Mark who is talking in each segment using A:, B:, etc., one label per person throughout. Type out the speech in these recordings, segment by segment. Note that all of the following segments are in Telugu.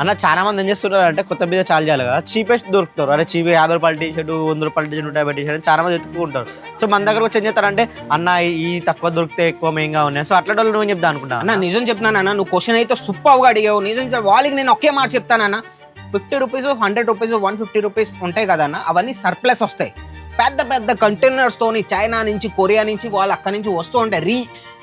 A: అన్న చాలా మంది ఏం చేస్తున్నారు అంటే కొత్త మీద చాలా చేయాలి కదా. చీపెస్ట్ దొరుకుతారు. అరే చీప్ యాభై రూపాయల టీ షర్ట్ వంద రూపాయల టీ షర్ట్ నూట యాభై టీ షర్ట్ చాలా మంది ఎత్తుకుంటారు సో మన దగ్గర వచ్చి ఏం చేస్తారంటే అన్న ఈ తక్కువ దొరికితే ఎక్కువ మెయిన్గా ఉన్నాయి సో అట్లా వాళ్ళు నువ్వు చెప్తా అనుకుంటా?
B: అన్న నిజం చెప్తాను అన్న. నువ్వు క్వశ్చన్ అయితే సూపర్గా అడిగావు. నిజం వాళ్ళకి నేను ఒకే మాట చెప్తానన్న fifty rupees hundred rupees one fifty rupees ఉంటాయి కదా అన్న. అవన్నీ సర్ప్లస్ వస్తాయి. పెద్ద పెద్ద కంటైనర్స్తోని చైనా నుంచి కొరియా నుంచి వాళ్ళు అక్కడి నుంచి వస్తూ ఉంటాయి. రీ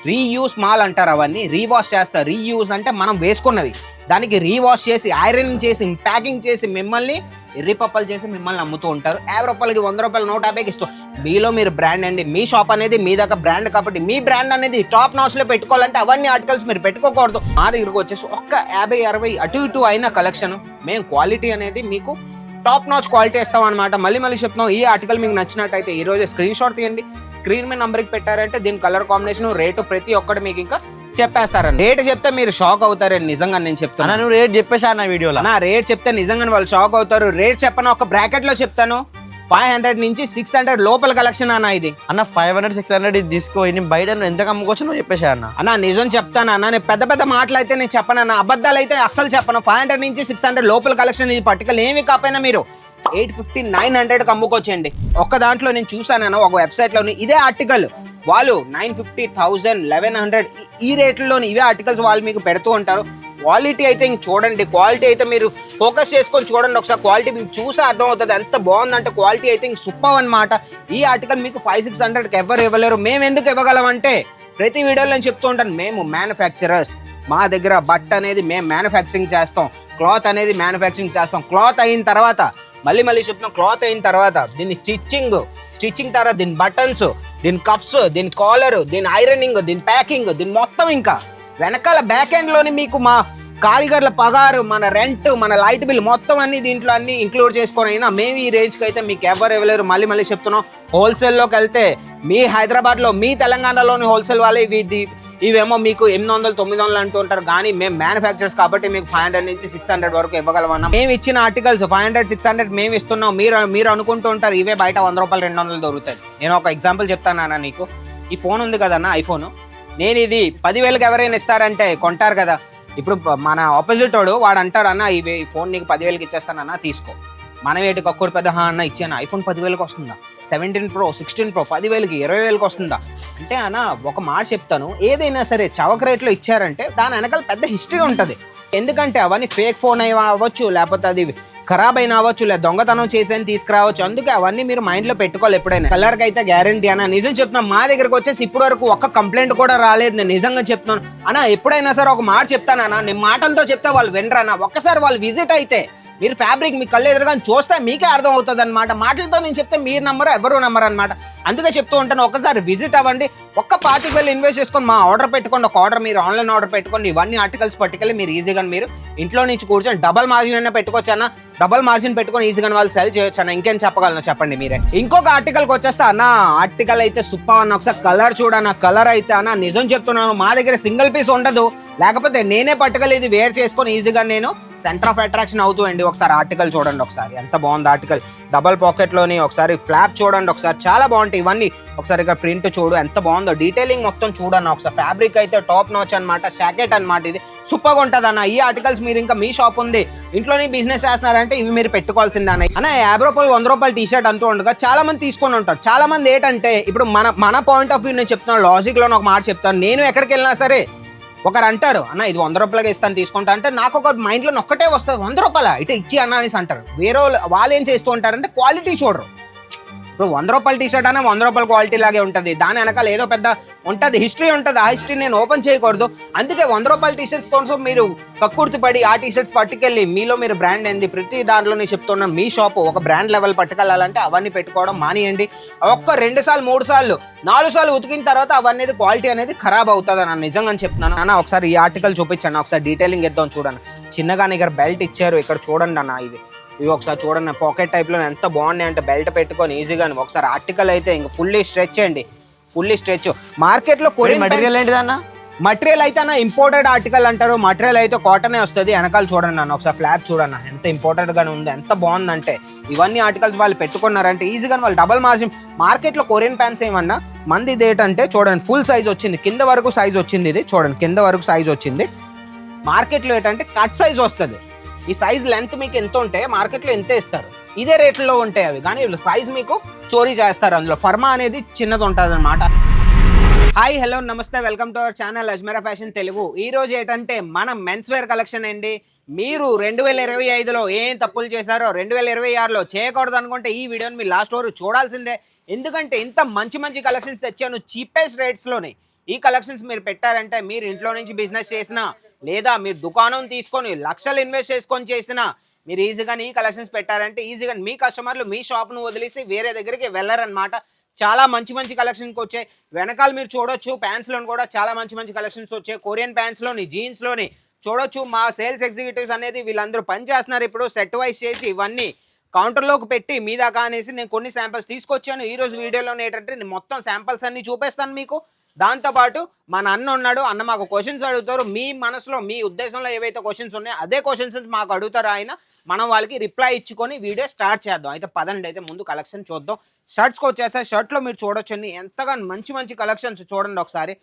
B: రీయూస్ మాల్ అంటారు అవన్నీ. రీవాష్ చేస్తారు రీయూస్ అంటే మనం వేసుకున్నవి. దానికి రీవాష్ చేసి ఐరనింగ్ చేసి ప్యాకింగ్ చేసి మిమ్మల్ని ఎర్రిపప్పలు చేసి మిమ్మల్ని అమ్ముతూ ఉంటారు. యాభై రూపాయలకి వంద రూపాయలు నూట యాభైకి ఇస్తాం. మీలో మీరు బ్రాండ్ అండి. మీ షాప్ అనేది మీ దగ్గర బ్రాండ్ కాబట్టి మీ బ్రాండ్ అనేది టాప్ నాచ్లో పెట్టుకోవాలంటే అవన్నీ ఆర్టికల్స్ మీరు పెట్టుకోకూడదు. మా దగ్గరకు వచ్చేసి ఒక్క యాభై అరవై అటు ఇటు అయిన కలెక్షన్. మేము క్వాలిటీ అనేది మీకు టాప్ నాచ్ క్వాలిటీ ఇస్తాం అనమాట మళ్ళీ మళ్ళీ చెప్తున్నాం ఈ ఆర్టికల్ మీకు నచ్చినట్టయితే ఈ రోజు స్క్రీన్ షాట్ తీయండి. స్క్రీన్ మీద నంబర్కి పెట్టారంటే దీని కలర్ కాంబినేషన్ రేటు ప్రతి ఒక్కటి మీకు ఇంకా చెప్పేస్తారండి. రేట్ చెప్తే మీరు షాక్ అవుతారండి నిజంగా నేను చెప్తాను
A: నువ్వు రేట్ చెప్పేసా అన్న వీడియోలో.
B: నా రేట్ చెప్తే నిజంగానే వాళ్ళు షాక్ అవుతారు. రేట్ చెప్పను ఒక బ్రాకెట్లో చెప్తాను. ఫైవ్ హండ్రెడ్ నుంచి సిక్స్ హండ్రెడ్ లోపల కలెక్షన్ అన్న ఇది.
A: అన్న ఫైవ్ హండ్రెడ్ సిక్స్ హండ్రెడ్ ఇది తీసుకో నేను బయట ఎంత అమ్ముకోవచ్చు నువ్వు చెప్పేసా అన్న.
B: అన్న నిజం చెప్తాను అన్న నేను పెద్ద పెద్ద మాటలు అయితే నేను చెప్పను అన్న అబద్ధాలు అయితే అస్సలు చెప్పను. ఫైవ్ హండ్రెడ్ నుంచి సిక్స్ హండ్రెడ్ లోపల కలెక్షన్ ఇది పట్టుకలు ఏమి కాకపోయినా మీరు ఎయిట్ ఫిఫ్టీ నైన్ హండ్రెడ్కి అమ్ముకోవచ్చండి ఒక్క దాంట్లో నేను చూసాను అన్న ఒక వెబ్సైట్లోని ఇదే ఆర్టికల్ వాళ్ళు nine fifty thousand eleven hundred ఈ రేట్లలోని ఇవే ఆర్టికల్స్ వాళ్ళు మీకు పెడుతూ ఉంటారు. క్వాలిటీ అయితే ఇంక చూడండి. క్వాలిటీ అయితే మీరు ఫోకస్ చేసుకొని చూడండి. ఒకసారి క్వాలిటీ మీకు చూసే అర్థం అవుతుంది ఎంత బాగుందంటే క్వాలిటీ అయితే ఇంక సూపర్ అనమాట ఈ ఆర్టికల్ మీకు ఫైవ్ సిక్స్ హండ్రెడ్కి ఎవరు ఇవ్వలేరు. మేము ఎందుకు ఇవ్వగలం అంటే ప్రతి వీడియోలో నేను చెప్తూ ఉంటాను. మేము మ్యానుఫ్యాక్చరర్స్ మా దగ్గర బట్ట అనేది మేము మ్యానుఫ్యాక్చరింగ్ చేస్తాం. క్లాత్ అనేది మ్యానుఫ్యాక్చరింగ్ చేస్తాం. క్లాత్ అయిన తర్వాత మళ్ళీ మళ్ళీ చెప్తున్నాం క్లాత్ అయిన తర్వాత దీని స్టిచ్చింగ్ స్టిచ్చింగ్ తర్వాత దీని బటన్స్ దీని కఫ్స్ దీని కాలర్ దీని ఐరనింగ్ దీని ప్యాకింగ్ దీని మొత్తం ఇంకా వెనకాల బ్యాక్ ఎండ్లోని మీకు మా కారిగర్ల పగారు మన రెంట్ మన లైట్ బిల్ మొత్తం అన్ని దీంట్లో అన్ని ఇంక్లూడ్ చేసుకొని అయినా మేము ఈ రేంజ్కి అయితే మీకు ఎవరు ఇవ్వలేరు. మళ్ళీ మళ్ళీ చెప్తున్నాం. హోల్సేల్లోకి వెళ్తే మీ హైదరాబాద్లో మీ తెలంగాణలోని హోల్సేల్ వాళ్ళే వీటి ఇవేమో మీకు ఎనిమిది వందలు తొమ్మిది వందలు అంటూ ఉంటారు. కానీ మేము మ్యానుఫ్యాక్చర్స్ కాబట్టి మీకు ఫైవ్ హండ్రెడ్ నుంచి సిక్స్ హండ్రెడ్ వరకు ఇవ్వగలమన్నా. మేము ఇచ్చిన articles five hundred six hundred మేము ఇస్తున్నాం. మీరు మీరు అనుకుంటూ ఉంటారు ఇవే బయట వంద రూపాయలు రెండు వందలు దొరుకుతాయి. నేను ఒక ఎగ్జాంపుల్ చెప్తాను నీకు. ఈ ఫోన్ ఉంది కదన్న ఐఫోన్ నేను ఇది పదివేలకు ఎవరైనా ఇస్తారంటే కొంటారు కదా. ఇప్పుడు మన ఆపోజిట్ వాడు వాడు అంటాడు అన్న ఇవి ఈ ఫోన్ నీకు పదివేలకి ఇచ్చేస్తానన్నా తీసుకో. మనం ఏంటి ఒక్కరు పెద్ద "హా అన్న ఇచ్చాను ఐఫోన్ పదివేలకు వస్తుందా? సెవెంటీన్ ప్రో సిక్స్టీన్ ప్రో పదివేలకి ఇరవై వేలకు వస్తుందా? అంటే అన్న ఒక మాట చెప్తాను. ఏదైనా సరే చవక రేట్లో ఇచ్చారంటే దాని వెనకాల పెద్ద హిస్టరీ ఉంటుంది. ఎందుకంటే అవన్నీ ఫేక్ ఫోన్ అయి అవ్వచ్చు లేకపోతే అది ఖరాబ్ అయినా అవ్వచ్చు లేదా దొంగతనం చేసేది తీసుకురావచ్చు. అందుకే అవన్నీ మీరు మైండ్లో పెట్టుకోవాలి ఎప్పుడైనా. కలర్కి అయితే గ్యారంటీ అన్న నిజం చెప్తున్నా మా దగ్గరకు వచ్చేసి ఇప్పటి వరకు ఒక్క కంప్లైంట్ కూడా రాలేదు నేను నిజంగా చెప్తున్నాను. అన్న ఎప్పుడైనా సరే ఒక మాట చెప్తాను నేను మాటలతో చెప్తే వాళ్ళు వినరానా ఒక్కసారి వాళ్ళు విజిట్ అయితే మీరు ఫ్యాబ్రిక్ మీ కళ్ళు ఎదురుగా చూస్తే మీకే అర్థం అవుతుంది అనమాట మాటలతో నేను చెప్తే మీరు నమ్మరు ఎవరు నమ్మరు అనమాట అందుకే చెప్తూ ఉంటాను ఒకసారి విజిట్ అవ్వండి. ఒక్క పాతికి వెళ్ళి ఇన్వెస్ట్ చేసుకొని మా ఆర్డర్ పెట్టుకోండి ఒక ఆర్డర్ మీరు ఆన్లైన్ ఆర్డర్ పెట్టుకోండి ఇవన్నీ ఆర్టికల్స్ పట్టుకెళ్ళి మీరు ఈజీగా మీరు ఇంట్లో నుంచి కూర్చొని డబల్ మార్జిన్ అయినా పెట్టుకోవచ్చు అన్న డబల్ మార్జిన్ పెట్టుకొని ఈజీగా వాళ్ళు సెల్ చేయొచ్చు అన్న ఇంకేం చెప్పగలను చెప్పండి మీరే. ఇంకొక ఆర్టికల్కి వచ్చేస్తా అన్న ఆర్టికల్ అయితే సూపర్ అన్న ఒకసారి కలర్ చూడన్న కలర్ అయితే అన్న నిజం చెప్తున్నాను మా దగ్గర సింగిల్ పీస్ ఉండదు. లేకపోతే నేనే పట్టుకెళ్ళి ఇది వేర్ చేసుకొని ఈజీగా నేను సెంటర్ ఆఫ్ అట్రాక్షన్ అవుతూ అండి ఒకసారి ఆర్టికల్ చూడండి ఒకసారి. ఎంత బాగుంది ఆర్టికల్ డబల్ పాకెట్లోని ఒకసారి ఫ్లాప్ చూడండి ఒకసారి చాలా బాగుంటాయి ఇవన్నీ. ఒకసారి ఇక్కడ ప్రింట్ చూడు ఎంత బాగుంది డీటెయిలింగ్ మొత్తం చూడన్న ఒకసారి. ఫ్యాబ్రిక్ అయితే టాప్ నాచ్ అనమాట జాకెట్ అన్నమాట ఇది. సూపర్గా ఉంటుంది అన్న ఈ ఆర్టికల్స్ మీరు ఇంకా మీ షాప్ ఉంది. ఇంట్లోనే బిజినెస్ చేస్తున్నారంటే ఇవి మీరు పెట్టుకోవాల్సిందే అన్న. అన్న యాభై రూపాయలు వంద రూపాయలు టీ షర్ట్ అంటూ ఉండగా చాలా మంది తీసుకొని ఉంటారు. చాలా మంది ఏంటంటే ఇప్పుడు మన మన పాయింట్ ఆఫ్ వ్యూ నేను చెప్తున్నాను లాజిక్లో ఒక మాట చెప్తాను. నేను ఎక్కడికి వెళ్ళినా సరే ఒకరు అంటారు అన్న ఇది వంద రూపాయలకి ఇస్తాను తీసుకుంటా అంటే నాకు ఒక మైండ్లో ఒక్కటే వస్తుంది. వంద రూపాయల? ఇటు ఇచ్చి అన్న అనేసి అంటారు. వేరే వాళ్ళు వాళ్ళు ఏం చేస్తూ ఉంటారంటే క్వాలిటీ చూడరు. ఇప్పుడు వంద రూపాయల టీ షర్ట్ అనే వంద రూపాయల క్వాలిటీ లాగే ఉంటుంది. దాని వెనకాల ఏదో పెద్ద ఉంటుంది. హిస్టరీ ఉంటుంది. ఆ హిస్టరీ నేను ఓపెన్ చేయకూడదు. అందుకే వంద రూపాయల టీషర్ట్స్ కోసం మీరు కక్కుర్తి పడి ఆ టీషర్ట్స్ పట్టుకెళ్ళి మీలో మీరు బ్రాండ్ ఏంది? ప్రతి దాంట్లో నేను మీ షాప్ ఒక బ్రాండ్ లెవెల్ పట్టుకెళ్ళాలంటే అవన్నీ పెట్టుకోవడం మానేయండి. ఒక్క రెండు సార్లు మూడు సార్లు నాలుగు సార్లు ఉతికిన తర్వాత అవన్నీ క్వాలిటీ అనేది ఖరాబ్ అవుతుంది అని నిజంగా చెప్తున్నాను. అన్న ఒకసారి ఈ ఆర్టికల్ చూపించండి. ఒకసారి డీటెయిలింగ్ ఇద్దాం చూడండి. చిన్నగా ఇక్కడ బెల్ట్ ఇచ్చారు. ఇక్కడ చూడండి అన్న ఇది. ఇవి ఒకసారి చూడండి పాకెట్ టైప్లో ఎంత బాగున్నాయి అంటే బెల్ట్ పెట్టుకొని ఈజీగా ఒకసారి ఆర్టికల్ అయితే ఇంక ఫుల్లీ స్ట్రెచ్ అండి ఫుల్లీ స్ట్రెచ్ మార్కెట్లో కొరియన్
A: మెటీరియల్ ఏంటిది అన్న?
B: మటీరియల్ అయితే అన్న ఇంపోర్టెడ్ ఆర్టికల్ అంటారు. మటీరియల్ అయితే కాటనే వస్తుంది. వెనకాల చూడండి అన్న ఒకసారి ఫ్లాప్ చూడన్న ఎంత ఇంపార్టెంట్ గానే ఉంది ఎంత బాగుందంటే. ఇవన్నీ ఆర్టికల్స్ వాళ్ళు పెట్టుకున్నారంటే ఈజీగా వాళ్ళు డబల్ మార్జిన్ మార్కెట్లో కొరియన్ ప్యాంట్స్ ఏమన్నా? మంది ఇది ఏంటంటే చూడండి ఫుల్ సైజ్ వచ్చింది. కింద వరకు సైజ్ వచ్చింది ఇది. చూడండి కింద వరకు సైజ్ వచ్చింది. మార్కెట్లో ఏంటంటే కట్ సైజ్ వస్తుంది. ఈ సైజ్ లెంత్ మీకు ఎంత ఉంటే మార్కెట్లో ఎంత ఇస్తారు? ఇదే రేట్లో ఉంటాయి అవి. కానీ వీళ్ళు సైజ్ మీకు చోరీ చేస్తారు అందులో. ఫర్మా అనేది చిన్నది ఉంటుంది అనమాట హాయ్ హలో నమస్తే. Welcome to our channel Ajmeera fashion Telugu ఈ రోజు ఏంటంటే మన మెన్స్ వేర్ కలెక్షన్ అండి. మీరు రెండు వేల ఇరవై ఐదులో ఏం తప్పులు చేశారో రెండు వేల ఇరవై ఆరులో చేయకూడదు అనుకుంటే ఈ వీడియోని మీరు లాస్ట్ వరకు చూడాల్సిందే. ఎందుకంటే ఇంత మంచి మంచి కలెక్షన్స్ తెచ్చాను చీపెస్ట్ రేట్స్లోనే ఈ కలెక్షన్స్ మీరు పెట్టారంటే మీరు ఇంట్లో నుంచి బిజినెస్ చేసినా లేదా మీరు దుకాణం తీసుకొని లక్షలు ఇన్వెస్ట్ చేసుకొని చేసినా మీరు ఈజీగా ఈ కలెక్షన్స్ పెట్టారంటే ఈజీగా మీ కస్టమర్లు మీ షాప్ను వదిలేసి వేరే దగ్గరికి వెళ్ళరనమాట చాలా మంచి మంచి కలెక్షన్కి వచ్చాయి. వెనకాల మీరు చూడొచ్చు ప్యాంట్స్లోని కూడా చాలా మంచి మంచి కలెక్షన్స్ వచ్చాయి. కొరియన్ ప్యాంట్స్లోని జీన్స్లోని చూడొచ్చు. మా సేల్స్ ఎగ్జిక్యూటివ్స్ అనేది వీళ్ళందరూ పని చేస్తున్నారు ఇప్పుడు. సెట్ వైజ్ చేసి ఇవన్నీ కౌంటర్లోకి పెట్టి మీ దాకా అనేసి నేను కొన్ని శాంపిల్స్ తీసుకొచ్చాను. ఈరోజు వీడియోలో ఏంటంటే నేను మొత్తం శాంపిల్స్ అన్ని చూపిస్తాను మీకు. దాంతోపాటు మన అన్న ఉన్నాడు అన్న మాకు క్వశ్చన్స్ అడుగుతారు. మీ మనసులో మీ ఉద్దేశంలో ఏవైతే క్వశ్చన్స్ ఉన్నాయో అదే క్వశ్చన్స్ మాకు అడుగుతారు ఆయన. మనం వాళ్ళకి రిప్లై ఇచ్చుకొని వీడియో స్టార్ట్ చేద్దాం. అయితే పదండి అయితే ముందు కలెక్షన్ చూద్దాం. షర్ట్స్కి వచ్చేస్తే షర్ట్లో మీరు చూడొచ్చండి. ఎంతగా మంచి మంచి కలెక్షన్స్ చూడండి ఒకసారి.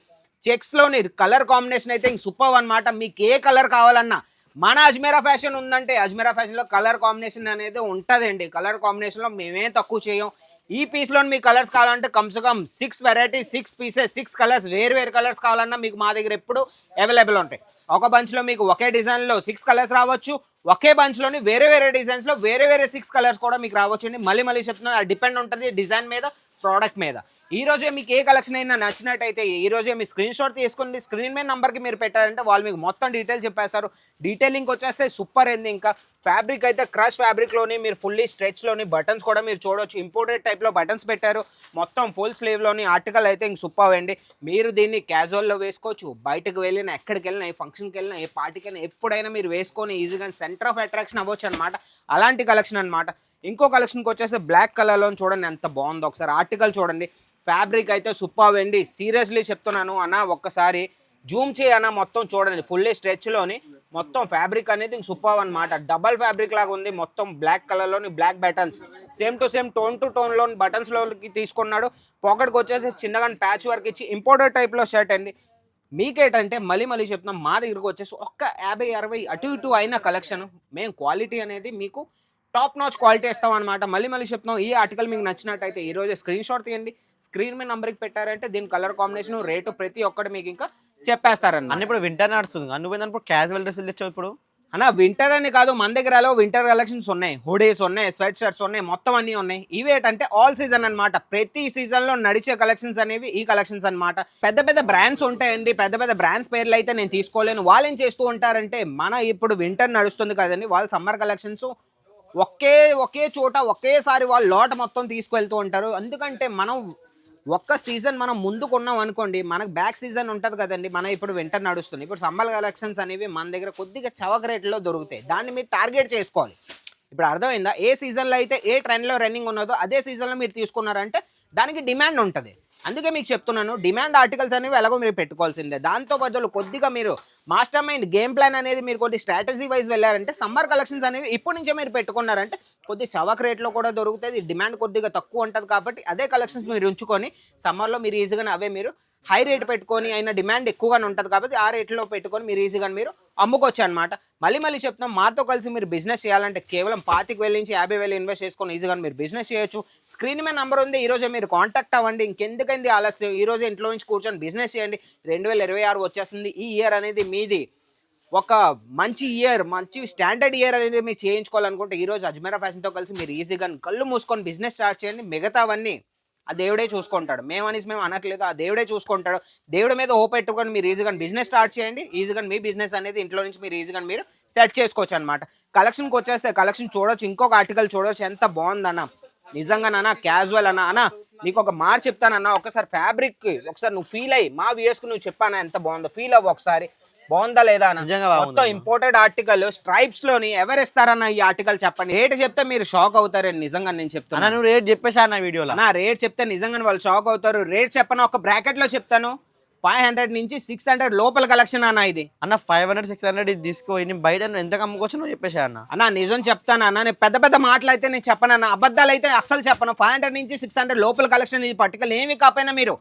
B: చెక్స్లోని కలర్ కాంబినేషన్ అయితే ఇంక సూపర్ అనమాట మీకు ఏ కలర్ కావాలన్నా. మన అజ్మీరా ఫ్యాషన్ ఉందంటే అజ్మీరా ఫ్యాషన్లో కలర్ కాంబినేషన్ అనేది ఉంటుందండి. కలర్ కాంబినేషన్లో మేమేం తక్కువ చేయం. ఈ పీస్లో మీకు కలర్స్ కావాలంటే కమ్సకమ్ six variety six pieces six colours వేరు వేరు కలర్స్ కావాలన్నా మీకు మా దగ్గర ఎప్పుడు అవైలబుల్ ఉంటాయి. ఒక బంచ్లో మీకు ఒకే డిజైన్లో సిక్స్ కలర్స్ రావచ్చు. ఒకే బంచ్లోని వేరే వేరే డిజైన్స్లో వేరే వేరే సిక్స్ కలర్స్ కూడా మీకు రావచ్చు అండి మళ్ళీ మళ్ళీ చెప్తున్నాను డిపెండ్ ఉంటుంది డిజైన్ మీద. ప్రోడక్ట్ మీద. ఈ రోజే మీకు ఏ కలెక్షన్ అయినా నచ్చినట్టయితే ఈ రోజే మీ స్క్రీన్ షాట్ తీసుకుని స్క్రీన్ మీద నెంబర్కి మీరు పెట్టారంటే వాళ్ళు మీకు మొత్తం డీటెయిల్ చెప్పేస్తారు. డీటెయిలింగ్ వచ్చేస్తే సూపర్ అయింది ఇంకా. ఫ్యాబ్రిక్ అయితే క్రష్ ఫ్యాబ్రిక్లోని మీరు ఫుల్లీ స్ట్రెచ్లోని బటన్స్ కూడా మీరు చూడవచ్చు ఇంపోర్టెడ్ టైప్లో బటన్స్ పెట్టారు. మొత్తం ఫుల్ స్లీవ్లోని ఆర్టికల్ అయితే ఇంక సూపర్ అండి మీరు దీన్ని క్యాజువల్లో వేసుకోవచ్చు. బయటకు వెళ్ళినా ఎక్కడికి వెళ్ళినా ఏ ఫంక్షన్కి వెళ్ళినా ఏ పార్టీకి వెళ్ళినా ఎప్పుడైనా మీరు వేసుకొని ఈజీగా సెంటర్ ఆఫ్ అట్రాక్షన్ అవ్వచ్చు అనమాట అలాంటి కలెక్షన్ అనమాట ఇంకో కలెక్షన్కి వచ్చేసి బ్లాక్ కలర్లో చూడండి ఎంత బాగుందో. ఒకసారి ఆర్టికల్ చూడండి. ఫ్యాబ్రిక్ అయితే సూపర్ అండి. సీరియస్లీ చెప్తున్నాను అన్న ఒక్కసారి జూమ్ చేయన్న మొత్తం చూడండి. ఫుల్లీ స్ట్రెచ్లోని మొత్తం ఫ్యాబ్రిక్ అనేది సూపర్ అనమాట డబల్ ఫ్యాబ్రిక్ లాగా ఉంది మొత్తం black కలర్లోని black buttons same to same tone to టోన్లో బటన్స్లోకి తీసుకున్నాడు. పాకెట్కి వచ్చేసి చిన్నగా ప్యాచ్ వర్క్ ఇచ్చి ఇంపోర్టెడ్ టైప్లో షర్ట్ అండి. మీకేటంటే మళ్ళీ మళ్ళీ చెప్తున్నాం మా దగ్గరకు వచ్చేసి ఒక్క యాభై అరవై అటు ఇటు అయిన కలెక్షన్ మేము క్వాలిటీ అనేది మీకు టాప్ నాచ్ క్వాలిటీ ఇస్తాం అనమాట మళ్ళీ మళ్ళీ చెప్తున్నాం ఈ ఆర్టికల్ మీకు నచ్చినట్టయితే ఈ రోజు స్క్రీన్ షాట్ తీయండి. స్క్రీన్ మీద నంబర్కి పెట్టారంటే దీని కలర్ కాంబినేషన్ రేటు ప్రతి ఒక్కటి మీకు ఇంకా చెప్పేస్తారన్న
A: అన్న ఇప్పుడు వింటర్ నడుస్తుంది. కదా. నువ్వు ఏంటప్పుడు క్యాజువల్ డ్రెస్సులు తెచ్చావు ఇప్పుడు?
B: అన్న వింటర్ అని కాదు మన దగ్గరలో వింటర్ కలెక్షన్స్ ఉన్నాయి. హుడీస్ ఉన్నాయి స్వెట్ షర్ట్స్ ఉన్నాయి మొత్తం అన్నీ ఉన్నాయి. ఇవి ఏంటంటే ఆల్ సీజన్ అన్నమాట. ప్రతి సీజన్లో నడిచే కలెక్షన్స్ అనేవి ఈ కలెక్షన్స్ అన్నమాట. పెద్ద పెద్ద బ్రాండ్స్ ఉంటాయండి. పెద్ద పెద్ద బ్రాండ్స్ పేర్లు అయితే నేను తీసుకోలేను. వాళ్ళు ఏం చేస్తూ ఉంటారంటే మన ఇప్పుడు వింటర్ నడుస్తుంది కదండి. వాళ్ళు సమ్మర్ కలెక్షన్స్ ఒకే ఒకే చోట ఒకేసారి వాళ్ళు లోట మొత్తం తీసుకువెళ్తూ ఉంటారు. ఎందుకంటే మనం ఒక్క సీజన్ మనం ముందుకున్నాం అనుకోండి మనకు బ్యాక్ సీజన్ ఉంటుంది కదండి మన ఇప్పుడు వింటర్ నడుస్తుంది. ఇప్పుడు సమ్మర్ కలెక్షన్స్ అనేవి మన దగ్గర కొద్దిగా చవక రేట్లో దొరుకుతాయి. దాన్ని మీరు టార్గెట్ చేసుకోవాలి. ఇప్పుడు అర్థమైందా? ఏ సీజన్లో అయితే ఏ ట్రెండ్లో రన్నింగ్ ఉన్నదో అదే సీజన్లో మీరు తీసుకున్నారంటే దానికి డిమాండ్ ఉంటుంది. అందుకే మీకు చెప్తున్నాను డిమాండ్ ఆర్టికల్స్ అనేవి ఎలాగో మీరు పెట్టుకోవాల్సిందే. దాంతో బదులు కొద్దిగా మీరు మాస్టర్ మైండ్ గేమ్ ప్లాన్ అనేది మీరు కొద్ది స్ట్రాటజీ వైజ్ వెళ్ళారంటే సమ్మర్ కలెక్షన్స్ అనేవి ఇప్పటి నుంచే మీరు పెట్టుకున్నారంటే కొద్ది చవక రేట్లో కూడా దొరుకుతుంది డిమాండ్ కొద్దిగా తక్కువ ఉంటుంది కాబట్టి అదే కలెక్షన్స్ మీరు ఉంచుకొని సమ్మర్లో మీరు ఈజీగా అవే మీరు హై రేట్ పెట్టుకొని అయినా డిమాండ్ ఎక్కువగానే ఉంటుంది కాబట్టి ఆ రేట్లో పెట్టుకొని మీరు ఈజీగా మీరు అమ్ముకోవచ్చు అనమాట మళ్ళీ మళ్ళీ చెప్తున్నాం మాతో కలిసి మీరు బిజినెస్ చేయాలంటే కేవలం పాతికి వేల నుంచి యాభై వేలు ఇన్వెస్ట్ చేసుకొని ఈజీగా మీరు బిజినెస్ చేయొచ్చు. స్క్రీన్ మీద నంబర్ ఉంది. ఈ రోజే మీరు కాంటాక్ట్ అవ్వండి. ఇంకెందుకైంది ఆలస్యం? ఈ రోజే ఇంట్లో నుంచి కూర్చొని బిజినెస్ చేయండి. రెండు వేల ఇరవై ఆరు వచ్చేస్తుంది. ఈ ఇయర్ అనేది మీది ఒక మంచి ఇయర్ మంచి స్టాండర్డ్ ఇయర్ అనేది మీరు చేయించుకోవాలనుకుంటే ఈరోజు అజ్మీరా ఫ్యాషన్తో కలిసి మీరు ఈజీగా కళ్ళు మూసుకొని బిజినెస్ స్టార్ట్ చేయండి. మిగతావన్నీ ఆ దేవుడే చూసుకుంటాడు. మేమనేసి మేము అనట్లేదు. ఆ దేవుడే చూసుకుంటాడు. దేవుడి మీద ఓ పెట్టుకొని మీరు ఈజీగా బిజినెస్ స్టార్ట్ చేయండి. ఈజీగా మీ బిజినెస్ అనేది ఇంట్లో నుంచి మీరు ఈజీగా మీరు సెట్ చేసుకోవచ్చు అనమాట కలెక్షన్కి వచ్చేస్తే కలెక్షన్ చూడొచ్చు. ఇంకొక ఆర్టికల్ చూడొచ్చు. ఎంత బాగుందన్న. నిజంగా నాన్న క్యాజువల్ అన్న అన్న నీకు ఒక మాట చెప్తానన్న ఒకసారి ఫ్యాబ్రిక్ ఒకసారి నువ్వు ఫీల్ అయ్యి మా వ్యూస్కి నువ్వు చెప్పానా ఎంత బాగుందో? ఫీల్ అవ్వ ఒకసారి. బాగుందా లేదా మొత్తం. ఇంపోర్టెడ్ ఆర్టికల్ స్ట్రైప్స్లోని ఎవరు ఇస్తారన్న ఈ ఆర్టికల్ చెప్పండి. రేట్ చెప్తే మీరు షాక్ అవుతారని నిజంగా నేను చెప్తాను
A: నువ్వు రేట్ చెప్పేసా అన్న వీడియోలో.
B: నా రేట్ చెప్తే నిజంగా వాళ్ళు షాక్ అవుతారు. రేట్ చెప్పను ఒక బ్రాకెట్లో చెప్తాను. ఫైవ్ హండ్రెడ్ నుంచి సిక్స్ హండ్రెడ్ లోపల కలెక్షన్ అన్న ఇది.
A: అన్న ఫైవ్ హండ్రెడ్ సిక్స్ హండ్రెడ్ ఇది తీసుకో నేను బయట ఎంత అమ్ముకోవచ్చు నువ్వు చెప్పేసా అన్న?
B: అన్న నిజం చెప్తాను అన్న నేను పెద్ద పెద్ద మాటలు అయితే నేను చెప్పను అన్న అబద్ధాలు అయితే అస్సలు చెప్పను. ఫైవ్ హండ్రెడ్ నుంచి సిక్స్ హండ్రెడ్ లోపల కలెక్షన్ ఇది పట్టుకలు ఏమి కాకపోయినా మీరు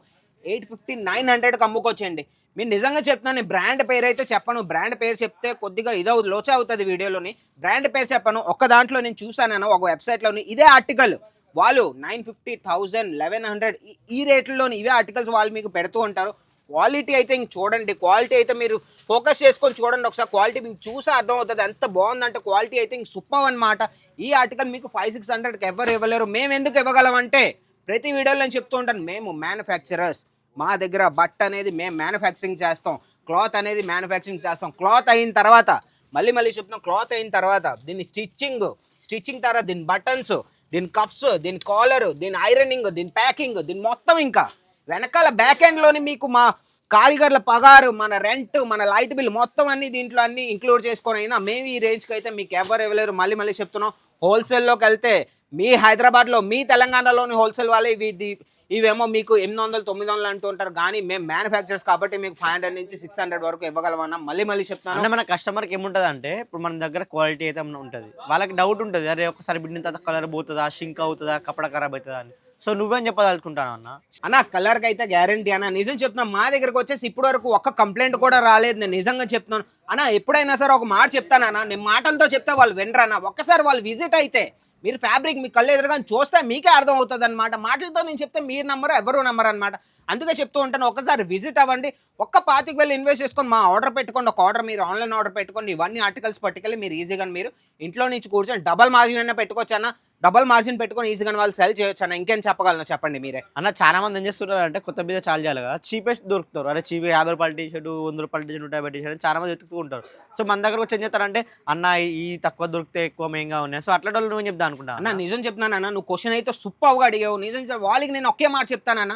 B: ఎయిట్ ఫిఫ్టీ నైన్ హండ్రెడ్కి అమ్ముకోవచ్చండి మీరు నిజంగా చెప్తున్నాను బ్రాండ్ పేరు అయితే చెప్పను. బ్రాండ్ పేరు చెప్తే కొద్దిగా ఇదో లోచే అవుతుంది వీడియోలోని. బ్రాండ్ పేరు చెప్పను ఒక్క దాంట్లో నేను చూసాను ఒక వెబ్సైట్లోని. ఇదే ఆర్టికల్ వాళ్ళు nine fifty thousand eleven hundred ఈ రేట్లలోని ఇవే ఆర్టికల్స్ వాళ్ళు మీకు పెడుతూ ఉంటారు. క్వాలిటీ అయితే ఇంక చూడండి. క్వాలిటీ అయితే మీరు ఫోకస్ చేసుకొని చూడండి ఒకసారి. క్వాలిటీ మీకు చూసే అర్థం అవుతుంది ఎంత బాగుందంటే క్వాలిటీ అయితే ఇంక సూపర్ అనమాట ఈ ఆర్టికల్ మీకు ఫైవ్ సిక్స్ హండ్రెడ్కి ఎవరు ఇవ్వలేరు. మేము ఎందుకు ఇవ్వగలం అంటే ప్రతి వీడియోలో నేను చెప్తూ ఉంటాను. మేము మ్యానుఫ్యాక్చరర్స్ మా దగ్గర బట్ట అనేది మేము మ్యానుఫ్యాక్చరింగ్ చేస్తాం. క్లాత్ అనేది మ్యానుఫ్యాక్చరింగ్ చేస్తాం. క్లాత్ అయిన తర్వాత మళ్ళీ మళ్ళీ చెప్తున్నాం. క్లాత్ అయిన తర్వాత దీని స్టిచ్చింగ్ స్టిచ్చింగ్ తర్వాత దీని బటన్స్ దీని కప్స్ దీని కాలర్ దీని ఐరనింగ్ దీని ప్యాకింగ్ దీని మొత్తం ఇంకా వెనకాల బ్యాక్ ఎండ్లోని మీకు మా కారిగర్ల పగారు మన రెంట్ మన లైట్ బిల్ మొత్తం అన్ని దీంట్లో అన్ని ఇంక్లూడ్ చేసుకొని అయినా మేము ఈ రేంజ్కి అయితే మీకు ఎవరు ఇవ్వలేరు. మళ్ళీ మళ్ళీ చెప్తున్నాం హోల్సేల్లోకి వెళ్తే మీ హైదరాబాద్లో మీ తెలంగాణలోని హోల్సేల్ వాళ్ళే ఇవి ఇవేమో మీకు ఎనిమిది వందలు తొమ్మిది వందలు అంటూ ఉంటారు. కానీ మేము మ్యానుఫ్యాక్చర్స్ కాబట్టి మీకు ఫైవ్ హండ్రెడ్ నుంచి సిక్స్ హండ్రెడ్ వరకు ఇవ్వగలమన్నా మళ్ళీ మళ్ళీ చెప్తాను
A: అంటే మన కస్టమర్కి ఏముంటుంది అంటే ఇప్పుడు మన దగ్గర క్వాలిటీ అయితే ఉంటుంది. వాళ్ళకి డౌట్ ఉంటుంది. అరే ఒకసారి బిడ్డిన తర్వాత కలర్ పోతుందా షింక్ అవుతుందా కపడ ఖరాబ్ అవుతుందా అని. సో నువ్వేం చెప్పదలుచుకుంటాను అన్న.
B: అన్న కలర్కి అయితే గ్యారంటీ అన్న. నిజం చెప్తున్నా మా దగ్గరకు వచ్చేసి ఇప్పటి వరకు ఒక్క కంప్లైంట్ కూడా రాలేదు. నేను నిజంగా చెప్తున్నాను. అన్న ఎప్పుడైనా సరే ఒక మాట చెప్తానన్నా నేను మాటలతో చెప్తే వాళ్ళు వినరన్నా ఒక్కసారి వాళ్ళు విజిట్ అయితే మీరు ఫ్యాబ్రిక్ మీ కళ్ళు ఎదురుగా చూస్తే మీకే అర్థం అవుతుంది అనమాట మాటలతో నేను చెప్తే మీరు నమ్మరు ఎవరు నమ్మరు అనమాట అందుకే చెప్తూ ఉంటాను ఒకసారి విజిట్ అవ్వండి. ఒక్క పాతికి వెళ్ళి ఇన్వెస్ట్ చేసుకొని మా ఆర్డర్ పెట్టుకోండి. ఒక ఆర్డర్ మీరు ఆన్లైన్ ఆర్డర్ పెట్టుకోండి. ఇవన్నీ ఆర్టికల్స్ పట్టుకెళ్ళి మీరు ఈజీగా మీరు ఇంట్లో నుంచి కూర్చొని డబల్ మార్జిన్ అయినా పెట్టుకోవచ్చు అన్న. డబల్ మార్జిన్ పెట్టుకొని ఈజీగా వాళ్ళు సెల్ చేయొచ్చు అన్న ఇంకేం చెప్పగలను చెప్పండి మీరే.
A: అన్న చాలా మంది ఏం చేస్తున్నారు అంటే కొత్త మీద చాలా చేయాలి కదా చీపెస్ట్ దొరుకుతారు. అరే చీప్ యాభై రూపాయల టీ షర్ట్ వంద రూపాయల టీ షర్ట్ నూట యాభై టీ షర్ట్ చాలా మంది వెతుకుతూ ఉంటారు. సో మన దగ్గర వచ్చి ఏం చేస్తారంటే అన్న ఈ తక్కువ దొరికితే ఎక్కువ మేంగా ఉన్నాయి. సో అట్లా వాళ్ళు నువ్వు చెప్తా అనుకుంటా?
B: అన్న నిజం చెప్తున్నానన్న నువ్వు క్వశ్చన్ అయితే సూపర్గా అడిగావు. నిజం వాళ్ళకి నేను ఒకే మాట చెప్తానన్న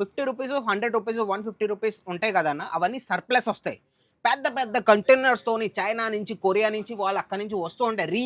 B: fifty rupees hundred rupees one fifty rupees ఉంటాయి కదన్న అవన్నీ సర్ప్లస్ వస్తాయి. పెద్ద పెద్ద కంటైనర్స్తోని చైనా నుంచి కొరియా నుంచి వాళ్ళు అక్కడి నుంచి వస్తూ ఉంటాయి. రీ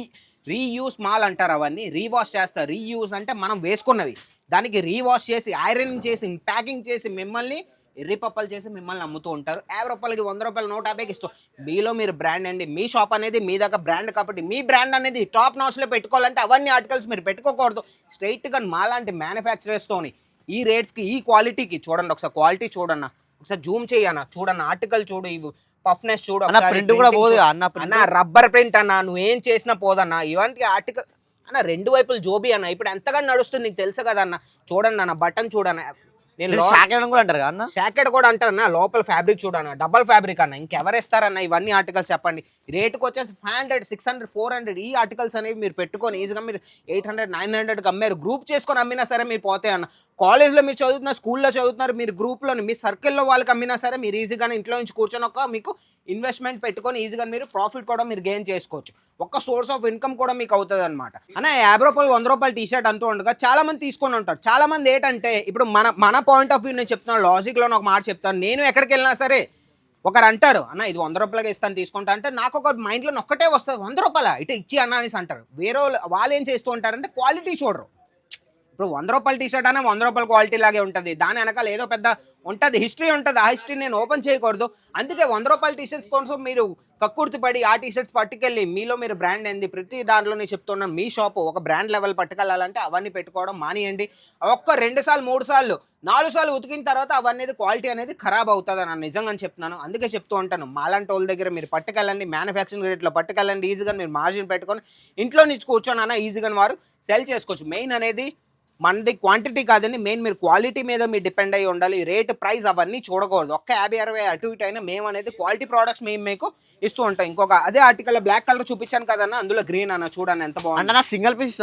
B: రీయూస్ మాల్ అంటారు అవన్నీ. రీవాష్ చేస్తారు. రీయూస్ అంటే మనం వేసుకున్నవి. దానికి రీవాష్ చేసి ఐరనింగ్ చేసి ప్యాకింగ్ చేసి మిమ్మల్ని ఎర్రి చేసి మిమ్మల్ని అమ్ముతూ ఉంటారు. యాభై రూపాయలకి వంద రూపాయలు నూట యాభైకి ఇస్తూ. మీలో మీరు బ్రాండ్ అండి. మీ షాప్ అనేది మీ దగ్గర బ్రాండ్ కాబట్టి మీ బ్రాండ్ అనేది టాప్ నాచ్లో పెట్టుకోవాలంటే అవన్నీ ఆర్టికల్స్ మీరు పెట్టుకోకూడదు. స్ట్రైట్గా మాలాంటి మ్యానుఫ్యాక్చరర్స్తోని ఈ రేట్స్కి ఈ క్వాలిటీకి చూడండి. ఒకసారి క్వాలిటీ చూడన్న. ఒకసారి జూమ్ చేయన్న చూడన్న. ఆర్టికల్ చూడు ఇవి. పఫ్నెస్ చూడు
A: అన్న ప్రింట్ కూడా పోదు. అన్న
B: అన్న రబ్బర్ ప్రింట్ అన్న నువ్వేం చేసినా పోదన్న. ఇలాంటి ఆర్టికల్ అన్న రెండు వైపులు జోబీ అన్న. ఇప్పుడు ఎంతగా నడుస్తుంది నీకు తెలుసు కదా అన్న. చూడండి అన్న బటన్ చూడన్న. నేను లో-
A: షాక్ కూడా అంటారు అన్న?
B: కూడా అంటారన్న లోపల ఫ్యాబ్రిక్ చూడన్న డబల్ ఫ్యాబ్రిక్ అన్న ఇంకెవరు ఇస్తారన్న ఇవన్నీ ఆర్టికల్స్ చెప్పండి. రేటుకి వచ్చేసి five hundred six hundred four hundred ఈ ఆర్టికల్స్ అనేవి మీరు పెట్టుకొని ఈజీగా మీరు ఎయిట్ హండ్రెడ్ నైన్ హండ్రెడ్కి అమ్మారు. గ్రూప్ చేసుకొని అమ్మినా సరే మీరు పోతాయి అన్న. కాలేజ్లో మీరు చదువుతున్నారు స్కూల్లో చదువుతున్నారు మీరు గ్రూప్లో మీ సర్కిల్లో వాళ్ళకి అమ్మినా సరే మీరు ఈజీగానే ఇంట్లో నుంచి కూర్చొని ఒక మీకు ఇన్వెస్ట్మెంట్ పెట్టుకొని ఈజీగా మీరు ప్రాఫిట్ కూడా మీరు గెయిన్ చేసుకోవచ్చు. ఒక్క సోర్స్ ఆఫ్ ఇన్కమ్ కూడా మీకు అవుతుంది అనమాట అన్న యాభై రూపాయలు వంద రూపాయలు టీ షర్ట్ అంటూ ఉండగా చాలా మంది తీసుకొని ఉంటారు. చాలా మంది ఏంటంటే ఇప్పుడు మన మన పాయింట్ ఆఫ్ వ్యూ నేను చెప్తున్నాను లాజిక్లో ఒక మాట చెప్తాను. నేను ఎక్కడికి వెళ్ళినా సరే ఒకరు అంటారు అన్న ఇది వంద రూపాయలకి ఇస్తాను తీసుకుంటా అంటే నాకు ఒక మైండ్లో ఒక్కటే వస్తుంది. వంద రూపాయల? ఇటు ఇచ్చి అన్న అనేసి అంటారు. వేరే వాళ్ళు- వాళ్ళు ఏం చేస్తూ ఉంటారంటే క్వాలిటీ చూడరు. ఇప్పుడు వంద రూపాయల టీ షర్ట్ అనే వంద రూపాయల క్వాలిటీ లాగే ఉంటుంది. దాని వెనకాల ఏదో పెద్ద ఉంటుంది. హిస్టరీ ఉంటుంది. ఆ హిస్టరీ నేను ఓపెన్ చేయకూడదు. అందుకే వంద రూపాయల టీషర్ట్స్ కోసం మీరు కక్కుర్తి పడి ఆ టీషర్ట్స్ పట్టుకెళ్ళి మీలో మీరు బ్రాండ్ ఏంది? ప్రతి దాంట్లో నేను చెప్తున్నాను మీ షాప్ ఒక బ్రాండ్ లెవెల్ పట్టుకెళ్ళాలంటే అవన్నీ పెట్టుకోవడం మానేయండి. ఒక్క రెండు సార్లు మూడు సార్లు నాలుగు సార్లు ఉతికిన తర్వాత అవన్నీ క్వాలిటీ అనేది ఖరాబ్ అవుతుంది అని నిజంగా చెప్తున్నాను. అందుకే చెప్తూ ఉంటాను మాలాంటి వాళ్ళ దగ్గర మీరు పట్టుకెళ్ళండి మ్యానుఫ్యాక్చరింగ్ రేట్లో పట్టుకెళ్ళండి ఈజీగా మీరు మార్జిన్ పెట్టుకొని ఇంట్లో నుంచి కూర్చొని అన్న ఈజీగా వారు సెల్ చేసుకోవచ్చు. మెయిన్ అనేది మనది క్వాంటిటీ కాదండి మెయిన్ మీరు క్వాలిటీ మీద మీరు డిపెండ్ అయ్యి ఉండాలి. రేట్ ప్రైస్ అవన్నీ చూడకూడదు. ఒక్క యాభై అరవై అటు ఇటు అయినా మేము అనేది క్వాలిటీ ప్రోడక్ట్స్ మేము మీకు ఇస్తూ ఉంటాం. ఇంకొక అదే ఆర్టికల్ బ్లాక్ కలర్ చూపించాను కదన్న అందులో గ్రీన్ అన్న చూడండి ఎంత బాగుంది.
A: సింగిల్ పీస్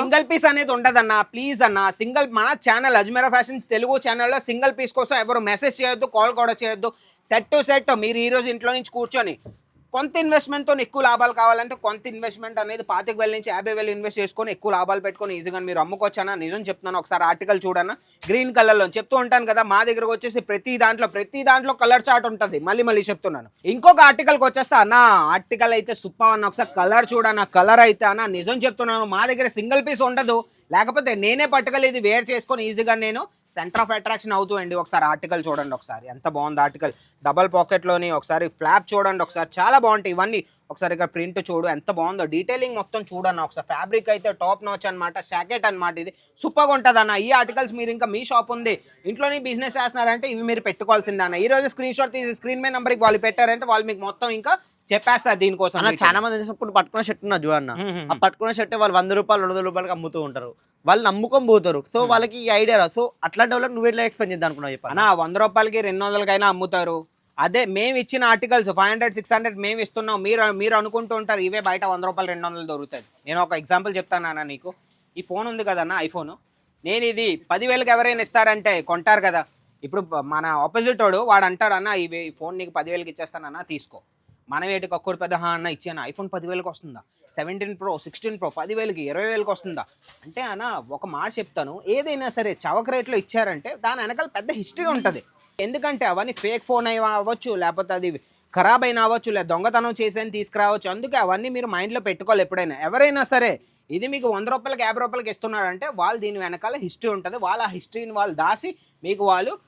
B: సింగిల్ పీస్ అనేది ఉండదన్న ప్లీజ్ అన్న సింగిల్ మన ఛానల్ అజ్మీరా ఫ్యాషన్ తెలుగు ఛానల్లో సింగిల్ పీస్ కోసం ఎవరు మెసేజ్ చేయొద్దు కాల్ కూడా చేయొద్దు. సెట్ టు సెట్ మీరు ఈ రోజు ఇంట్లో నుంచి కూర్చొని కొంత ఇన్వెస్ట్మెంట్తో ఎక్కువ లాభాలు కావాలంటే కొంత ఇన్వెస్ట్మెంట్ అనేది పాతిక వేల నుంచి యాభై వేలు ఇన్వెస్ట్ చేసుకొని ఎక్కువ లాభాలు పెట్టుకొని ఈజీగా మీరు అమ్ముకోవచ్చనా నిజం చెప్తున్నాను ఒకసారి ఆర్టికల్ చూడన్న. గ్రీన్ కలర్లో చెప్తూ ఉంటాను కదా మా దగ్గరకు వచ్చేసి ప్రతి దాంట్లో ప్రతి దాంట్లో కలర్ చార్ట్ ఉంటుంది. మళ్ళీ మళ్ళీ చెప్తున్నాను. ఇంకొక ఆర్టికల్కి వచ్చేస్తా. అన్న ఆర్టికల్ అయితే సూపర్ అన్న. ఒకసారి కలర్ చూడన్న కలర్ అయితే అన్న. నిజం చెప్తున్నాను మా దగ్గర సింగిల్ పీస్ ఉండదు. లేకపోతే నేనే పట్టుకెళ్ళి ఇది వేర్ చేసుకొని ఈజీగా నేను సెంటర్ ఆఫ్ అట్రాక్షన్ అవుతూ అండి ఒకసారి ఆర్టికల్ చూడండి ఒకసారి. ఎంత బాగుంది ఆర్టికల్ డబల్ పాకెట్లోని ఒకసారి ఫ్లాప్ చూడండి ఒకసారి. చాలా బాగుంటాయి ఇవన్నీ. ఒకసారి ఇక్కడ ప్రింట్ చూడు. ఎంత బాగుందో. డీటెయిలింగ్ మొత్తం చూడన్న ఒకసారి. ఫ్యాబ్రిక్ అయితే టాప్ నాచ్ అనమాట జాకెట్ అన్నమాట ఇది. సూపర్గా ఉంటుంది అన్న ఈ ఆర్టికల్స్ మీరు ఇంకా మీ షాప్ ఉంది. ఇంట్లోనే బిజినెస్ చేస్తున్నారంటే ఇవి మీరు పెట్టుకోవాల్సిందే అన్న ఈ రోజు స్క్రీన్ షాట్ తీసి స్క్రీన్ మీద నెంబర్కి వాళ్ళు పెట్టారంటే వాళ్ళు మీకు మొత్తం ఇంకా చెప్పేస్తారు దీనికోసం
A: అన్న చాలా మంది ఇప్పుడు పట్టుకున్న షర్ట్ ఉన్నా చూడన్న. ఆ పట్టుకున్న షర్ట్ వాళ్ళు వంద రూపాయలు రెండు రూపాయలకి అమ్ముతూ ఉంటారు. వాళ్ళు నమ్ముకొని పోతారు. సో వాళ్ళకి ఈ ఐడియా రా. సో అట్లాంటి వాళ్ళకి నువ్వు ఎట్లా ఎక్స్ప్లెయిన్ చేద్దాం అనుకున్నావు చెప్పాను
B: అన్న వంద రూపాయలకి రెండు వందలకైనా అమ్ముతారు. అదే మేము ఇచ్చిన articles five hundred six hundred మేము ఇస్తున్నాం. మీరు మీరు అనుకుంటూ ఉంటారు ఇవే బయట వంద రూపాయలు రెండు వందలు దొరుకుతుంది నేను ఒక ఎగ్జాంపుల్ చెప్తాను అన్న నీకు. ఈ ఫోన్ ఉంది కదన్న ఐఫోన్ నేను ఇది పదివేలకు ఎవరైనా ఇస్తారంటే కొంటారు కదా. ఇప్పుడు మన ఆపోజిట్ వాడు వాడు అంటాడు అన్న ఇవి ఈ ఫోన్ నీకు పదివేలకి ఇచ్చేస్తానన్నా తీసుకో. మనం ఏంటి ఒక్కరు పెద్ద "హా అన్న ఇచ్చాను ఐఫోన్ పదివేలకు వస్తుందా? సెవెంటీన్ ప్రో సిక్స్టీన్ ప్రో పదివేలకి ఇరవై వేలకు వస్తుందా? అంటే అన్న ఒక మాట చెప్తాను. ఏదైనా సరే చవక రేట్లో ఇచ్చారంటే దాని వెనకాల పెద్ద హిస్టరీ ఉంటుంది. ఎందుకంటే అవన్నీ ఫేక్ ఫోన్ అయి అవ్వచ్చు లేకపోతే అది ఖరాబ్ అయినా అవ్వచ్చు లేదా దొంగతనం చేసేది తీసుకురావచ్చు. అందుకే అవన్నీ మీరు మైండ్లో పెట్టుకోవాలి ఎప్పుడైనా. ఎవరైనా సరే ఇది మీకు వంద రూపాయలకి యాభై రూపాయలకి ఇస్తున్నారంటే వాళ్ళు దీని వెనకాల హిస్టరీ ఉంటుంది. వాళ్ళ ఆ హిస్టరీని వాళ్ళు దాసి మీకు వాళ్ళు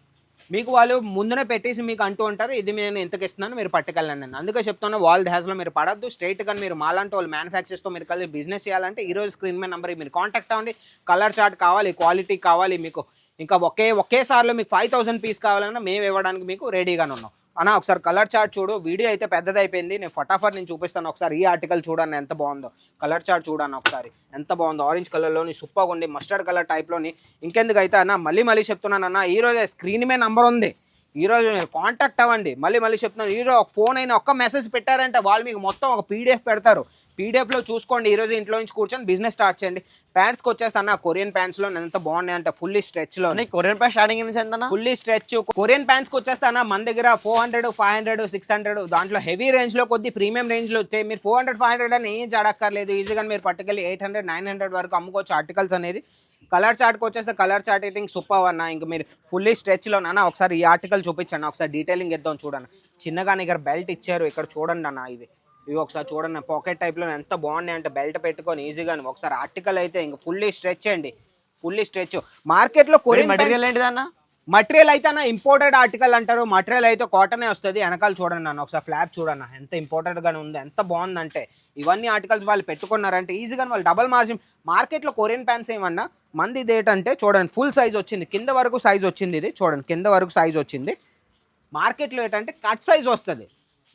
B: మీకు వాళ్ళు ముందునే పెట్టేసి మీకు అంటూ ఉంటారు ఇది నేను ఎంతకు ఇస్తున్నాను మీరు పట్టుకెళ్ళండి అందుకే చెప్తున్నా వాల్ హ్యాస్లో మీరు పడద్దు. స్ట్రైట్గా మీరు మాలాంటి వాళ్ళు మ్యానుఫ్యాక్చర్స్తో మీరు కలిసి బిజినెస్ చేయాలంటే ఈరోజు స్క్రీన్ మీద నెంబర్ మీరు కాంటాక్ట్ అవ్వండి. కలర్ చార్ట్ కావాలి క్వాలిటీ కావాలి మీకు. ఇంకా ఒకే ఒకేసారిలో మీకు ఫైవ్ థౌసండ్ పీస్ కావాలన్నా మేము ఇవ్వడానికి మీకు రెడీగానే ఉన్నాం. అన్న ఒకసారి కలర్ చార్ట్ చూడు. వీడియో అయితే పెద్దది అయిపోయింది నేను ఫటాఫట్ నేను చూపిస్తాను. ఒకసారి ఈ ఆర్టికల్ చూడండి ఎంత బాగుందో. కలర్ చార్ట్ చూడండి ఒకసారి. ఎంత బాగుందో. ఆరెంజ్ కలర్లోని సూపర్గా ఉండి మస్టర్డ్ కలర్ టైప్లోని. ఇంకెందుకు అయితే అన్న మళ్ళీ మళ్ళీ చెప్తున్నాను అన్న ఈరోజు స్క్రీన్ మీద నంబర్ ఉంది. ఈ మీరు కాంటాక్ట్ అవ్వండి. మళ్ళీ మళ్ళీ చెప్తున్నాను. ఈరోజు ఒక ఫోన్ అయినా ఒక్క మెసేజ్ పెట్టారంటే వాళ్ళు మీకు మొత్తం ఒక పీడిఎఫ్ పెడతారు. పీడిఎఫ్లో చూసుకోండి ఈ రోజు ఇంట్లో నుంచి కూర్చొని బిజినెస్ స్టార్ట్ చేయండి. ప్యాంట్స్కి వచ్చేస్తాను కొరియన్ ప్యాంట్స్లో ఎంత బాగున్నాయి అంటే ఫుల్లీ స్ట్రెచ్లో
A: కొరియన్ ప్యాక్ స్టార్టింగ్ నుంచి ఎంత
B: ఫుల్లీ స్ట్రెచ్ కొరియన్ ప్యాంట్స్కి వచ్చేస్తానా మన దగ్గర four hundred five hundred six hundred దాంట్లో హెవీ రేంజ్లో కొద్ది ప్రీమియం రేంజ్లో వస్తే మీరు ఫోర్ హండ్రెడ్ ఫైవ్ హండ్రెడ్ అని ఏం చాడక్కర్లేదు ఈజీగా మీరు పట్టుకెళ్ళి ఎయిట్ హండ్రెడ్ నైన్ హండ్రెడ్ వరకు అమ్ముకోవచ్చు ఆర్టికల్స్ అనేది. కలర్ చార్ట్కి వచ్చేస్తే కలర్ చార్ట్ అయితే ఇంక సూపర్ అన్న ఇంక మీరు ఫుల్లీ స్ట్రెచ్లో అన్న ఒకసారి ఈ ఆర్టికల్ చూపించండి ఒకసారి డీటెయిలింగ్ ఇద్దాం చూడండి. చిన్నగా ఇక్కడ బెల్ట్ ఇచ్చారు ఇక్కడ చూడండి అన్న ఇవి ఇవి ఒకసారి చూడండి పాకెట్ టైప్లో ఎంత బాగున్నాయి అంటే బెల్ట్ పెట్టుకొని ఈజీగా ఒకసారి ఆర్టికల్ అయితే ఇంక ఫుల్లీ స్ట్రెచ్ అండి ఫుల్లీ స్ట్రెచ్ మార్కెట్లో కొరియన్
A: మెటీరియల్ ఏంటిది అన్న?
B: మటీరియల్ అయితే అన్న ఇంపోర్టెడ్ ఆర్టికల్ అంటారు. మటీరియల్ అయితే కాటనే వస్తుంది. వెనకాల చూడండి అన్న ఒకసారి ఫ్లాప్ చూడన్న. ఎంత ఇంపోర్టెడ్ గానే ఉంది ఎంత బాగుందంటే. ఇవన్నీ ఆర్టికల్స్ వాళ్ళు పెట్టుకున్నారంటే ఈజీగా వాళ్ళు డబల్ మార్జిన్ మార్కెట్లో కొరియన్ ప్యాంట్స్ ఏమన్నా మంది ఇది ఏంటంటే చూడండి ఫుల్ సైజ్ వచ్చింది. కింద వరకు సైజ్ వచ్చింది ఇది. చూడండి కింద వరకు సైజ్ వచ్చింది. మార్కెట్లో ఏంటంటే కట్ సైజ్ వస్తుంది.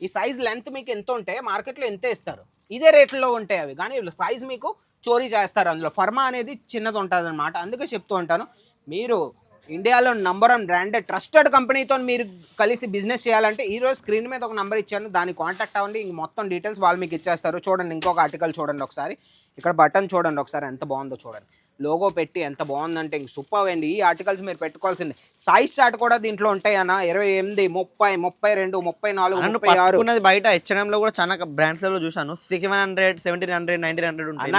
B: ఈ సైజ్ లెంత్ మీకు ఎంత ఉంటే మార్కెట్లో ఎంతే ఇస్తారు ఇదే రేట్లో ఉంటాయి అవి. కానీ సైజ్ మీకు చోరీ చేస్తారు అందులో. ఫర్మా అనేది చిన్నది ఉంటుంది అనమాట అందుకే చెప్తూ ఉంటాను. మీరు ఇండియాలో నంబర్ వన్ బ్రాండెడ్ ట్రస్టెడ్ కంపెనీతో మీరు కలిసి బిజినెస్ చేయాలంటే ఈరోజు స్క్రీన్ మీద ఒక నెంబర్ ఇచ్చాను. దాన్ని కాంటాక్ట్ అవ్వండి. ఇంక మొత్తం డీటెయిల్స్ వాళ్ళు మీకు ఇచ్చేస్తారు. చూడండి ఇంకొక ఆర్టికల్ చూడండి ఒకసారి. ఇక్కడ బటన్ చూడండి ఒకసారి. ఎంత బాగుందో చూడండి. లోగో పెట్టి ఎంత బాగుందంటే ఇంక సూపర్ అండి. ఈ ఆర్టికల్స్ మీరు పెట్టుకోవాల్సింది. సైజ్ చార్ట్ కూడా దీంట్లో ఉంటాయి అన్న. ఇరవై ఎనిమిది ముప్పై ముప్పై రెండు ముప్పై నాలుగు ముప్పై ఆరు.
A: పట్టుకున్నది బయట హెచ్ఎం లో కూడా చాలా బ్రాండ్స్లో చూసాను seven hundred seventeen hundred nineteen hundred ఉంటాయి?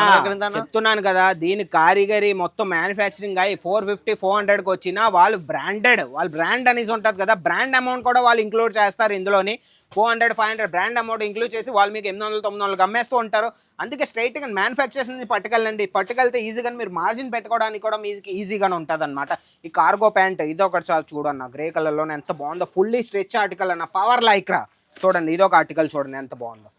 B: చెప్తున్నాను కదా దీని కారిగరి మొత్తం మ్యానుఫ్యాక్చరింగ్ అయ్యి ఫోర్ ఫిఫ్టీ ఫోర్ హండ్రెడ్కి వచ్చినా వాళ్ళు బ్రాండెడ్ వాళ్ళు బ్రాండ్ అనేసి ఉంటుంది కదా బ్రాండ్ అమౌంట్ కూడా వాళ్ళు ఇంక్లూడ్ చేస్తారు ఇందులోని. Four hundred five hundred brand amount include చేసి వాళ్ళు మీకు ఎనిమిది వందలు తొమ్మిది వందలు అమ్మేస్తూ ఉంటారు. అందుకే స్ట్రైట్గా మ్యానుఫ్యాక్చర్స్ని పట్టుకెళ్ళండి. పట్టుకెళ్తే ఈజీగా మీరు మార్జిన్ పెట్టుకోవడానికి కూడా మీకు ఈజీగానే ఉంటుంది అనమాట ఈ కార్గో ప్యాంట్ ఇది ఒకటి చాలా చూడన్న. గ్రే కలర్లోనే ఎంత బాగుందో. ఫుల్లీ స్ట్రెచ్ ఆర్టికల్ అన్న. పవర్ లైక్రా చూడండి ఇది ఒక ఆర్టికల్ చూడండి ఎంత బాగుందో.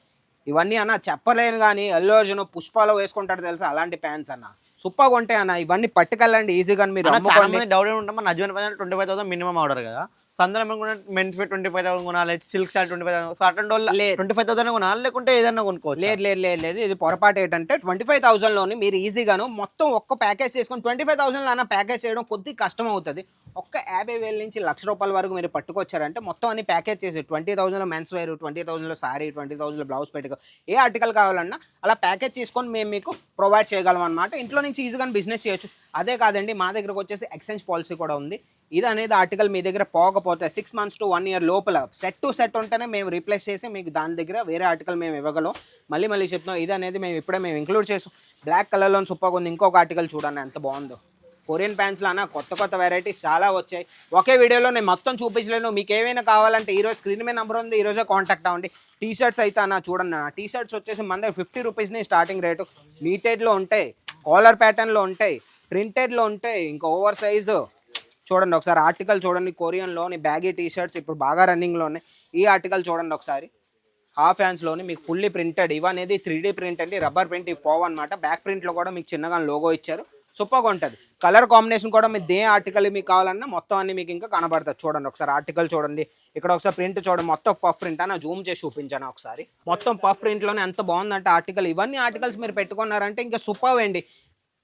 B: ఇవన్నీ అన్న చెప్పలేను కానీ అల్లు అర్జున్ పుష్పాలో వేసుకుంటాడు తెలుసా? అలాంటి ప్యాంట్స్ అన్న. సూపర్గా ఉంటాయి అన్న. ఇవన్నీ పట్టుకెళ్ళండి ఈజీగా మీరు
A: చాలా మంది డౌట్ ఉంటాం మన అజ్వన్ పైన twenty five thousand minimum order కదా. సో అందరం మెన్స్ ట్వంటీ ఫైవ్ థౌసండ్ కొనాలి silk star twenty five thousand so అటువంటి. ట్వంటీ ఫైవ్ థౌసండ్ కొనాలి లేకుంటే ఏదన్నా కొనుక్కోవచ్చు?
B: లేదు లేదు లేదు లేదు. ఇది పొరపాటు ఏంటంటే ట్వంటీ ఫైవ్ థౌసండ్లోని మీరు ఈజీగాను మొత్తం ఒక్క ప్యాకేజ్ చేసుకొని ట్వంటీ ఫైవ్ థౌసండ్ అన్న ప్యాకేజ్ చేయడం కొద్దిగా కష్టం అవుతుంది ఒక్క యాభై వేల నుంచి లక్ష రూపాయల వరకు మీరు పట్టుకొచ్చారంటే మొత్తం అన్ని ప్యాకేజ్ చేసి ట్వంటీ థౌసండ్లో మెన్స్ వేర్ ట్వంటీ థౌసండ్లో సారీ ట్వంటీ థౌసండ్లో బ్లౌజ్ పెట్టుకో. ఏ ఆర్టికల్ కావాలన్నా అలా ప్యాకేజ్ చేసుకొని మేము మీకు ప్రొవైడ్ చేయగలం అనమాట ఇంట్లో నుంచి ఈజీగా బిజినెస్ చేయొచ్చు. అదే కాదండి మా దగ్గరకు వచ్చేసి ఎక్స్చేంజ్ పాలసీ కూడా ఉంది. ఇది అనేది ఆర్టికల్ మీ దగ్గర పోకపోతే six months to one year లోపల సెట్ టు సెట్ ఉంటేనే మేము రీప్లేస్ చేసి మీకు దాని దగ్గర వేరే ఆర్టికల్ మేము ఇవ్వగలం. మళ్ళీ మళ్ళీ చెప్తున్నాం ఇది అనేది మేము ఇప్పుడే మేము ఇంక్లూడ్ చేస్తాం. బ్లాక్ కలర్లో సూపర్గా ఉంది ఇంకొక ఆర్టికల్ చూడండి ఎంత బాగుందో. కొరియన్ ప్యాంట్స్లో అన్న కొత్త కొత్త వెరైటీస్ చాలా వచ్చాయి. ఒకే వీడియోలో నేను మొత్తం చూపించలేను. మీకు ఏమైనా కావాలంటే ఈరోజు స్క్రీన్ మీద నెంబర్ ఉంది ఈరోజే కాంటాక్ట్ అవ్వండి. టీ షర్ట్స్ అయితే అన్న చూడండి అన్న టీ షర్ట్స్ వచ్చేసి మన దగ్గర ఫిఫ్టీ రూపీస్ని స్టార్టింగ్ రేటు మీటెడ్లో ఉంటాయి కాలర్ ప్యాటర్న్లో ఉంటాయి ప్రింటెడ్లో ఉంటాయి ఇంకా ఓవర్ సైజు చూడండి ఒకసారి ఆర్టికల్ చూడండి కొరియన్లోని బ్యాగీ టీ షర్ట్స్ ఇప్పుడు బాగా రన్నింగ్లో ఉన్నాయి. ఈ ఆర్టికల్ చూడండి ఒకసారి. హాఫ్ హ్యాండ్స్లోని మీకు ఫుల్లీ ప్రింటెడ్ ఇవనేది అనేది త్రీ డీ ప్రింట్ అండి రబ్బర్ ప్రింట్ ఇవి పోవన్నమాట. బ్యాక్ ప్రింట్లో కూడా మీకు చిన్నగా లోగో ఇచ్చారు. సూపర్గా ఉంటుంది. కలర్ కాంబినేషన్ కూడా మీరు దే ఆర్టికల్ మీకు కావాలన్నా మొత్తం అన్ని మీకు ఇంకా కనబడతాయి. చూడండి ఒకసారి ఆర్టికల్ చూడండి. ఇక్కడ ఒకసారి ప్రింట్ చూడండి. మొత్తం పఫ్ ప్రింట్ అని జూమ్ చేసి చూపించాను ఒకసారి. మొత్తం పఫ్ ప్రింట్లోనే ఎంత బాగుందంటే ఆర్టికల్. ఇవన్నీ ఆర్టికల్స్ మీరు పెట్టుకున్నారంటే ఇంకా సూపర్ అండి.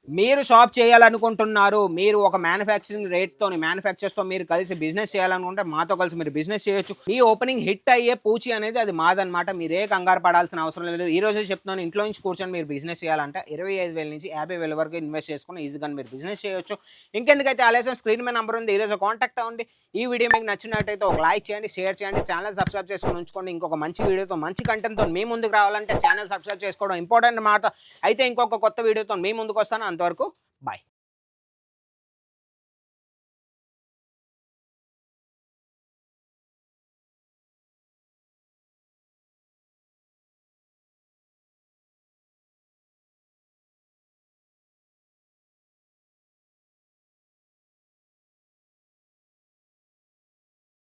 B: మీరు షాప్ చేయాలనుకుంటున్నారు మీరు ఒక మ్యానుఫ్యాక్చరింగ్ రేట్తో మ్యానుఫ్యాక్చర్స్తో మీరు కలిసి బిజినెస్ చేయాలనుకుంటే మాతో కలిసి మీరు బిజినెస్ చేయొచ్చు. ఈ ఓపెనింగ్ హిట్ అయ్యే పూచి అనేది అది మాదనమాట మీరే కంగారు పడాల్సిన అవసరం లేదు. ఈ రోజే చెప్తున్నాను ఇంట్లో నుంచి కూర్చొని మీరు బిజినెస్ చేయాలంటే ఇరవై ఐదు వేల నుంచి యాభై వేల వరకు ఇన్వెస్ట్ చేసుకుని ఈజీగా మీరు బిజినెస్ చేయొచ్చు. ఇంకెందుకైతే ఆలస్యం? స్క్రీన్ మీద నెంబర్ ఉంది. ఈ రోజు కాంటాక్ట్ అవ్వండి ఈ వీడియో మీకు నచ్చినట్టయితే ఒక లైక్ చేయండి షేర్ చేయండి ఛానల్ సబ్స్క్రైబ్ చేసుకొని ఉంచుకోండి. ఇంకొక మంచి వీడియోతో మంచి కంటెంట్తో మీ ముందుకు రావాలంటే ఛానల్ సబ్స్క్రైబ్ చేసుకోవడం ఇంపార్టెంట్ మాట అయితే ఇంకొక కొత్త వీడియోతో మీ ముందుకు వస్తాను. అంతవరకు బాయ్.